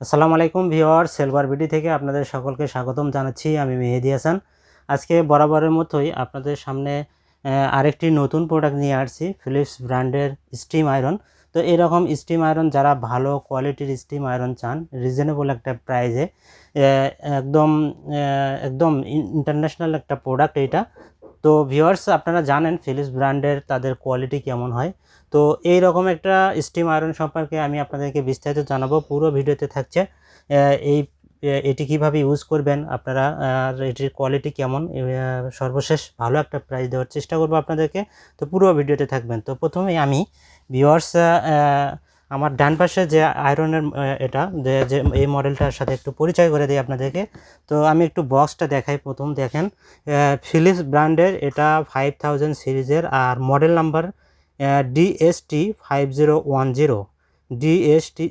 আসসালামু আলাইকুম ভিওয়ার সেলভার বিডি থেকে আপনাদের সকলকে স্বাগতম জানাচ্ছি। আমি মেহেদি হাসান। আজকে বরাবরের মতোই আপনাদের সামনে আরেকটি নতুন প্রোডাক্ট নিয়ে আসছি ফিলিপস ব্র্যান্ডের স্টিম আয়রন তো এরকম স্টিম আয়রন যারা ভালো কোয়ালিটির স্টিম আয়রন চান রিজনেবল একটা প্রাইজে একদম একদম ইন্টারন্যাশনাল একটা প্রোডাক্ট এটা তো ভিউয়ার্স আপনারা জানেন ফিলিপস ব্র্যান্ডের তাদের কোয়ালিটি কেমন হয়। তো এই রকম একটা স্টিম আয়রন সম্পর্কে আমি আপনাদেরকে বিস্তারিত জানাব। পুরো ভিডিওতে থাকছে এই এটি কীভাবে ইউজ করবেন, আপনারা, আর এটির কোয়ালিটি কেমন সর্বশেষ ভালো একটা প্রাইস দেওয়ার চেষ্টা করব আপনাদেরকে। তো পুরো ভিডিওতে থাকবেন। তো প্রথমে আমি ভিওয়ার্স আমার ডান পাশে যে আয়রনের এটা, যে এই মডেলটার সাথে একটু পরিচয় করে দিই আপনাদেরকে। তো আমি একটু বক্সটা দেখাই প্রথম, দেখেন। ফিলিপস ব্র্যান্ডের এটা ফাইভ থাউজেন্ড সিরিজের আর model number DST five zero one zero DST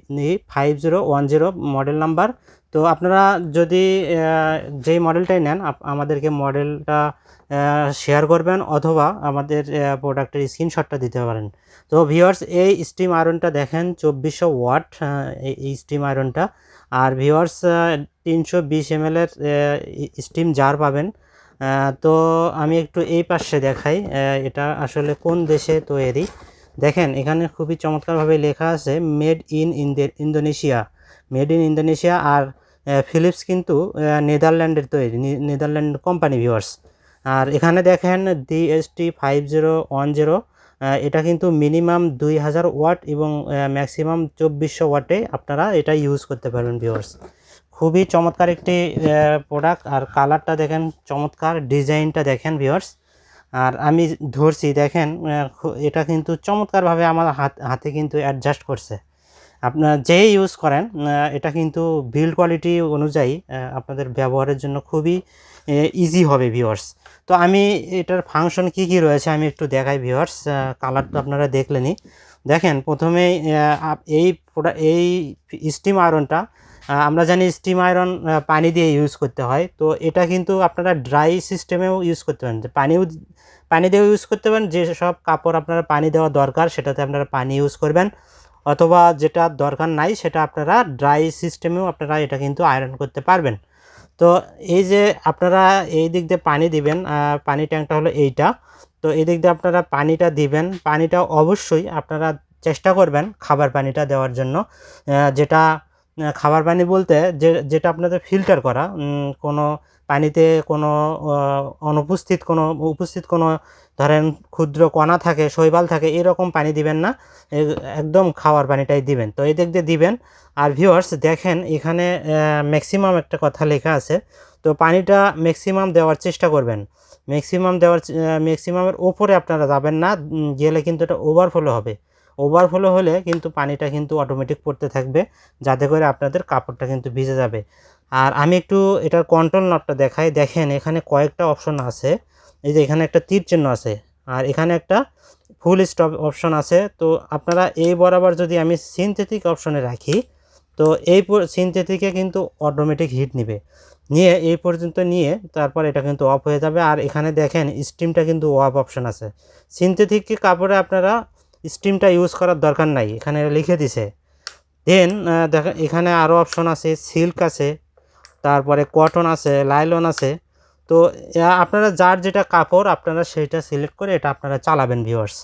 five zero one zero model number. তো আপনারা যদি যেই মডেলটাই নেন আমাদেরকে মডেলটা শেয়ার করবেন অথবা আমাদের প্রোডাক্টের স্ক্রিনশটটা দিতে পারেন। তো ভিওয়ার্স এই স্টিম আয়রনটা দেখেন, চব্বিশশো ওয়াট এই স্টিম আয়রনটা আর ভিওয়ার্স তিনশো বিশ এম এর স্টিম জার পাবেন। তো আমি একটু এই পাশে দেখাই এটা আসলে কোন দেশে তৈরি। দেখেন, এখানে খুবই চমৎকারভাবে লেখা আছে made in Indonesia made in Indonesia R Philips কিন্তু নেদারল্যান্ডের তৈরি নেদারল্যান্ড কোম্পানি ভিউয়ার্স আর এখানে দেখেন DST five zero one zero এটা কিন্তু মিনিমাম দুই হাজার ওয়াট এবং ম্যাক্সিমাম চব্বিশশো ওয়াটে আপনারা এটা ইউজ করতে পারবেন ভিউয়ার্স খুবই চমৎকার একটি প্রোডাক্ট আর কালারটা দেখেন, চমৎকার ডিজাইনটা দেখেন ভিউয়ার্স আর আমি ধরছি, দেখেন এটা কিন্তু চমৎকারভাবে আমার হাত, হাতে কিন্তু অ্যাডজাস্ট করছে। আপনার যেই ইউজ করেন এটা কিন্তু বিল্ড কোয়ালিটি অনুযায়ী আপনাদের ব্যবহারের জন্য খুবই ইজি হবে ভিউয়ার্স তো আমি এটার ফাংশন কি কি রয়েছে আমি একটু দেখাই ভিউয়ার্স কালার তো আপনারা দেখলেনই। দেখেন আপ- এই এই স্টিম আয়রনটা আমরা জানি স্টিম আয়রন পানি দিয়ে ইউজ করতে হয়। তো এটা কিন্তু আপনারা ড্রাই সিস্টেমেও ইউজ করতে পারেন। পানিও, পানি দিয়েও ইউজ করতে পারেন। যেসব কাপড় আপনারা পানি দেওয়া দরকার, সেটাতে আপনারা পানি ইউজ করবেন। অথবা যেটা দরকার নাই সেটা আপনারা ড্রাই সিস্টেমেও আপনারা এটা কিন্তু আয়রন করতে পারবেন। তো এই যে আপনারা এই দিক দিয়ে পানি দিবেন পানি ট্যাঙ্কটা হলো এইটা। তো এই দিক দিয়ে আপনারা পানিটা দিবেন, পানিটা অবশ্যই আপনারা চেষ্টা করবেন খাবার পানিটা দেওয়ার জন্য। যেটা খাবার পানি বলতে যে, যেটা আপনাদের ফিল্টার করা কোনো পানিতে কোনো অনুপস্থিত কোনো, উপস্থিত কোনো ধরেন ক্ষুদ্র কণা থাকে, শৈবাল থাকে, এরকম পানি দিবেন না। একদম খাওয়ার পানিটাই দিবেন। তো এই দিক দিয়ে দিবেন। আর ভিউয়ার্স দেখেন এখানে ম্যাক্সিমাম একটা কথা লেখা আছে। তো পানিটা ম্যাক্সিমাম দেওয়ার চেষ্টা করবেন। ম্যাক্সিমাম দেওয়ার ম্যাক্সিমামের ওপরে আপনারা যাবেন না। গেলে কিন্তু এটা ওভারফ্লো হবে। ওভারফ্লো হলে কিন্তু পানিটা কিন্তু অটোমেটিক পড়তে থাকবে। যাতে করে আপনাদের কাপড়টা কিন্তু ভিজে যাবে। আর আমি একটু এটার কন্ট্রোল নটটা দেখাই। দেখেন এখানে কয়েকটা অপশন আছে। এই যে এখানে একটা তীর চিহ্ন আছে, আর এখানে একটা ফুল স্টপ অপশন আছে। তো আপনারা এই বরাবর যদি আমি সিনথেটিক অপশনে রাখি, তো এই সিনথেটিকে কিন্তু অটোমেটিক হিট নেবে। নিয়ে এই পর্যন্ত নিয়ে তারপর এটা কিন্তু অফ হয়ে যাবে। আর এখানে দেখেন স্টিমটা কিন্তু অফ অপশন আছে। সিনথেটিক কাপড়ে আপনারা স্টিমটা ইউজ করার দরকার নাই। এখানে লিখে দিছে। দেন দেখেন, এখানে আরও অপশন আছে সিল্ক আছে, তারপরে কটন আছে লাইলন আছে। তো আপনারা যার যেটা কাপড় আপনারা সেইটা সিলেক্ট করে এটা আপনারা চালাবেন ভিউয়ার্স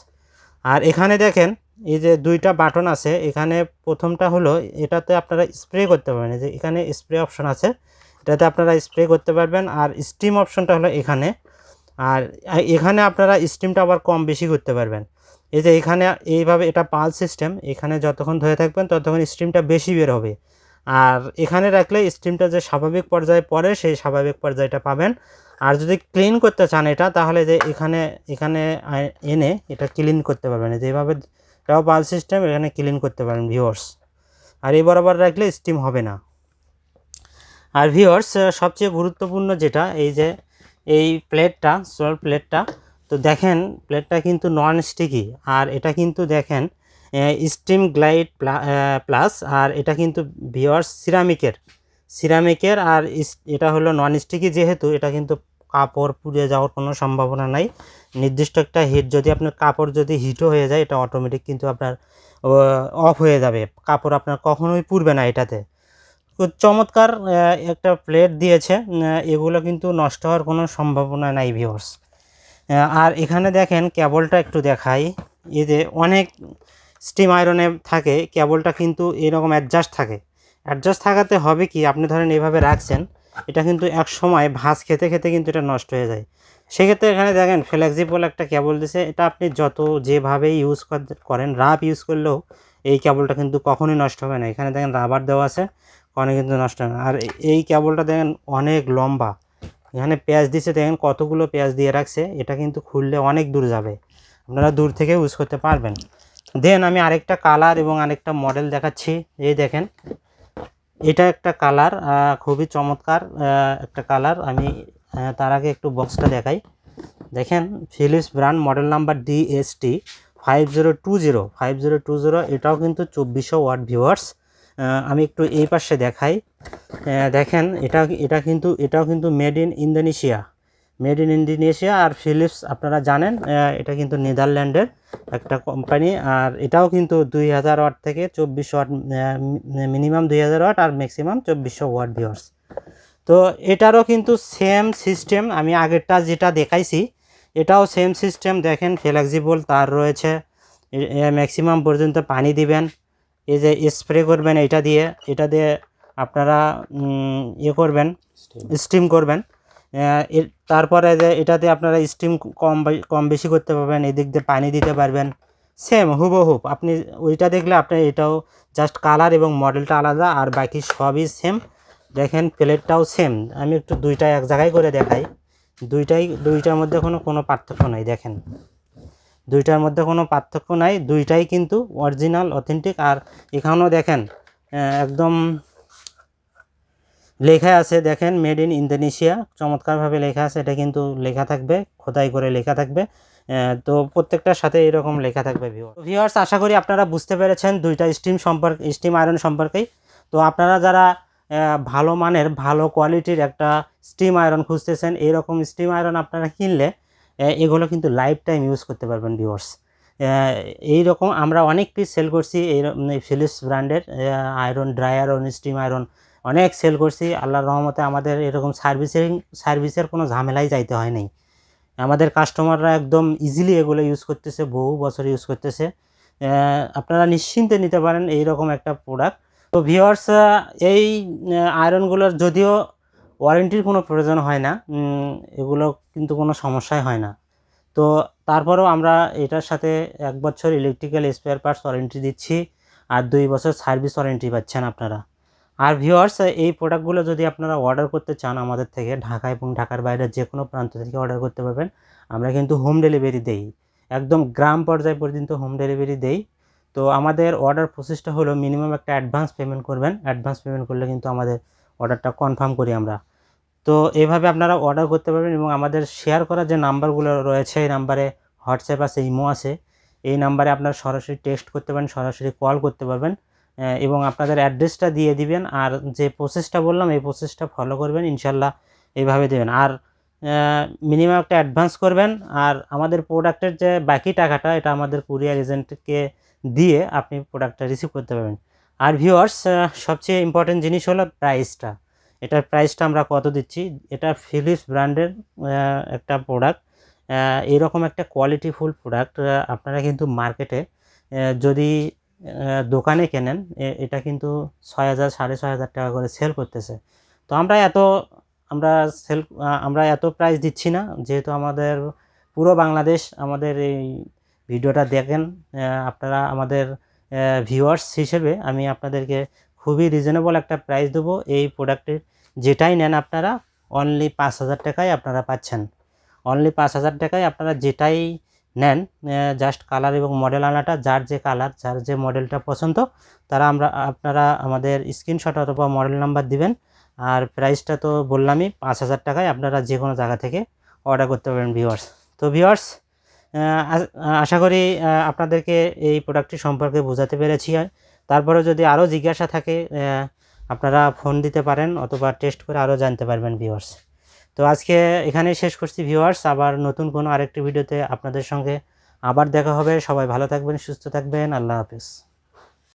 আর এখানে দেখেন, এই যে দুইটা বাটন আছে, এখানে প্রথমটা হলো, এটাতে আপনারা স্প্রে করতে পারবেন। যে এখানে স্প্রে অপশন আছে, এটাতে আপনারা স্প্রে করতে পারবেন। আর স্টিম অপশনটা হলো এখানে। আর এখানে আপনারা স্টিমটা আবার কম বেশি করতে পারবেন। এই যে এখানে এইভাবে এটা পাল সিস্টেম এখানে যতক্ষণ ধরে থাকবেন ততক্ষণ স্টিমটা বেশি বের হবে। আর এখানে রাখলে স্টিমটা যে স্বাভাবিক পর্যায়ে পড়ে, সেই স্বাভাবিক পর্যায়টা পাবেন। আর যদি ক্লিন করতে চান এটা, তাহলে যে এখানে এখানে এনে এটা ক্লিন করতে পারবেন। এই যে এইভাবে এটাও পাল সিস্টেম এখানে ক্লিন করতে পারেন ভিউয়ার্স আর এই বরাবর রাখলে স্টিম হবে না। আর ভিওর্স সবচেয়ে গুরুত্বপূর্ণ যেটা, এই যে এই প্লেটটা সোলার প্লেটটা তো দেখেন প্লেটটা কিন্তু নন স্টিকি আর এটা কিন্তু দেখেন স্টিম গ্লাইড প্লাস আর এটা কিন্তু ভিওর্স সিরামিকের সিরামিকের আর এটা হলো নন স্টিকি যেহেতু, এটা কিন্তু কাপড় পুড়ে যাওয়ার কোনো সম্ভাবনা নাই। নির্দিষ্ট একটা হিট যদি আপনার কাপড় যদি হিটও হয়ে যায়, এটা অটোমেটিক কিন্তু আপনার অফ হয়ে যাবে। কাপড় আপনার কখনোই পুড়বে না এটাতে। চমৎকার একটা প্লেট দিয়েছে এগুলো কিন্তু নষ্ট হওয়ার কোনো সম্ভাবনা নাই ভিউয়ার্স আর এখানে দেখেন কেবলটা একটু দেখাই। এই যে অনেক স্টিম আয়রনে থাকে, কেবলটা কিন্তু এরকম অ্যাডজাস্ট থাকে। অ্যাডজাস্ট থাকাতে হবে কি, আপনি ধরেন এইভাবে রাখছেন, এটা কিন্তু এক সময় ভাঁজ খেতে খেতে কিন্তু এটা নষ্ট হয়ে যায়। সেক্ষেত্রে এখানে দেখেন, ফ্লেক্সিবল একটা কেবল দিছে, এটা আপনি যত যেভাবে ইউজ করেন রাফ ইউজ করলেও এই কেবলটা কিন্তু কখনোই নষ্ট হবে না। এখানে দেখেন রাবার দেওয়া আছে কখনো কিন্তু নষ্ট হবে না। আর এই কেবলটা দেখেন অনেক লম্বা। এখানে পেঁয়াজ দিছে, দেখেন কতগুলো পেঁয়াজ দিয়ে রাখছে, এটা কিন্তু খুললে অনেক দূর যাবে। আপনারা দূর থেকে ইউজ করতে পারবেন। দেন আমি আরেকটা কালার এবং আরেকটা মডেল দেখাচ্ছি। এই দেখেন এটা একটা কালার খুবই চমৎকার একটা কালার আমি তার আগে একটু বক্সটা দেখাই। দেখেন Philips brand model number DST five zero two zero five zero two zero এটাও কিন্তু চব্বিশশো ওয়াট ভিউয়ার্স আমি একটু এই পাশে দেখাই। দেখেন, এটা এটা কিন্তু, এটাও কিন্তু made in Indonesia made in Indonesia R Philips আপনারা জানেন এটা কিন্তু নেদারল্যান্ডের একটা কোম্পানি। আর এটাও কিন্তু দুই হাজার ওয়াট থেকে চব্বিশশো ওয়াট মিনিমাম দুই হাজার ওয়াট আর ম্যাক্সিমাম চব্বিশশো ওয়াট ভিউয়ার্স। তো এটারও কিন্তু সেম সিস্টেম আমি আগেরটা যেটা দেখাইছি এটাও সেম সিস্টেম। দেখেন ফ্লেক্সিবল তার রয়েছে ম্যাক্সিমাম পর্যন্ত পানি দিবেন। এই যে স্প্রে করবেন এটা দিয়ে এটা দিয়ে আপনারা ইয়ে করবেন স্টিম করবেন। তারপরে যে এটাতে আপনারা স্টিম কম কম বেশি করতে পারবেন, এদিক দিয়ে পানি দিতে পারবেন। সেম হুবহুব আপনি ওইটা দেখলে আপনি এটাও জাস্ট কালার এবং মডেলটা আলাদা আর বাকি সবই সেম দেখেন প্লেটটাও সেম আমি একটু দুইটা এক জায়গায় করে দেখাই। দুইটাই, দুইটার মধ্যে কোনো কোনো পার্থক্য নাই, দেখেন। দুইটার মধ্যে কোনো পার্থক্য নাই। দুইটাই কিন্তু অরিজিনাল অথেন্টিক আর এখানেও দেখেন একদম লেখা আছে, দেখেন মেড ইন ইন্দোনেশিয়া চমৎকারভাবে লেখা আছে, এটা কিন্তু লেখা থাকবে, খোদাই করে লেখা থাকবে। তো প্রত্যেকটার সাথে এরকম লেখা থাকবে ভিউয়ার্স আশা করি আপনারা বুঝতে পেরেছেন দুইটা স্টিম সম্পর্কে স্টিম আয়রন সম্পর্কেই। তো আপনারা যারা ভালো মানের, ভালো কোয়ালিটির একটা স্টিম আয়রন খুঁজতেছেন এইরকম স্টিম আয়রন আপনারা কিনলে এগুলো কিন্তু লাইফ টাইম ইউজ করতে পারবেন ভিউয়ার্স এইরকম আমরা অনেক পিস সেল করছি এই ফিলিপস ব্র্যান্ডের iron dry iron steam iron অনেক সেল করছি। আল্লাহর রহমতে আমাদের এরকম সার্ভিসিং সার্ভিসের কোনো ঝামেলাই যাইতে হয় নাই আমাদের কাস্টমাররা একদম ইজিলি এগুলো ইউজ করতেছে, বহু বছর ইউজ করতেছে। আপনারা নিশ্চিন্তে নিতে পারেন এই রকম একটা প্রোডাক্ট তো ভিওয়ার্স এই আয়রনগুলোর যদিও ওয়ারেন্টির কোনো প্রয়োজন হয় না এগুলো কিন্তু কোনো সমস্যাই হয় না। তো তারপরেও আমরা এটার সাথে এক বছর ইলেকট্রিক্যাল স্পেয়ার পার্টস ওয়ারেন্টি দিচ্ছি, আর দুই বছর সার্ভিস ওয়ারেন্টি পাচ্ছেন আপনারা। আর ভিওয়ার্স এই প্রোডাক্টগুলো যদি আপনারা অর্ডার করতে চান আমাদের থেকে, ঢাকা এবং ঢাকার বাইরে যে কোনো প্রান্ত থেকে অর্ডার করতে পারবেন, আমরা কিন্তু হোম ডেলিভারি দেই। একদম গ্রাম পর্যায় পর্যন্ত হোম ডেলিভারি দেই। তো আমাদের অর্ডার প্রসেসটা হলো মিনিমাম একটা অ্যাডভান্স পেমেন্ট করবেন। অ্যাডভান্স পেমেন্ট করলে কিন্তু আমাদের অর্ডারটা কনফার্ম করি আমরা। তো এভাবে আপনারা অর্ডার করতে পারবেন এবং আমাদের শেয়ার করা যে নাম্বারগুলো রয়েছে, এই নাম্বারে হোয়াটসঅ্যাপ আছে ইমো আছে, এই নাম্বারে আপনারা সরাসরি টেক্সট করতে পারেন, সরাসরি কল করতে পারবেন। এবং আপনাদের অ্যাড্রেসটা দিয়ে দিবেন আর যে প্রসেসটা বললাম, এই প্রসেসটা ফলো করবেন, ইনশাল্লাহ এইভাবে দেবেন। আর মিনিমাম একটা অ্যাডভান্স করবেন আর আমাদের প্রোডাক্টের যে বাকি টাকাটা, এটা আমাদের কুরিয়ার এজেন্টকে দিয়ে আপনি প্রোডাক্টটা রিসিভ করতে পারবেন। আর ভিউয়ার্স সবচেয়ে ইম্পর্টেন্ট জিনিস হলো প্রাইসটা এটার প্রাইসটা আমরা কত দিচ্ছি? এটা ফিলিপস ব্র্যান্ডের একটা প্রোডাক্ট এইরকম একটা কোয়ালিটিফুল প্রোডাক্ট আপনারা কিন্তু মার্কেটে যদি দোকানে কেনেন এটা কিন্তু ছয় হাজার, সাড়ে ছয় হাজার টাকা করে সেল করতেছে। তো আমরা এত, আমরা সেল আমরা এত প্রাইস দিচ্ছি না, যেহেতু আমাদের পুরো বাংলাদেশ আমাদের এই ভিডিওটা দেখেন আপনারা আমাদের ভিউয়ার্স হিসেবে আমি আপনাদেরকে খুবই রিজনেবল একটা প্রাইস দেবো এই প্রোডাক্টের যেটাই নেন আপনারা অনলি পাঁচ হাজার টাকায় আপনারা পাচ্ছেন। অনলি পাঁচ হাজার টাকায় আপনারা যেটাই নেন জাস্ট কালার এবং মডেল আনাটা, যার যে কালার যার যে মডেলটা পছন্দ, তারা আমরা, আপনারা আমাদের স্ক্রিনশট অথবা মডেল নাম্বার দিবেন। আর প্রাইসটা তো বললামই, পাঁচ হাজার টাকায় আপনারা যে কোনো জায়গা থেকে অর্ডার করতে পারবেন ভিউয়ার্স তো ভিউয়ার্স আশা করি আপনাদেরকে এই প্রোডাক্টটি সম্পর্কে বোঝাতে পেরেছি। তারপরে যদি আরও জিজ্ঞাসা থাকে আপনারা ফোন দিতে পারেন অথবা টেস্ট করে আরও জানতে পারবেন ভিউয়ার্স তো আজকে এখানে শেষ করছি ভিউয়ার্স আবার নতুন কোনো আরেকটি ভিডিওতে আপনাদের সঙ্গে আবার দেখা হবে। সবাই ভালো থাকবেন, সুস্থ থাকবেন। আল্লাহ হাফিজ।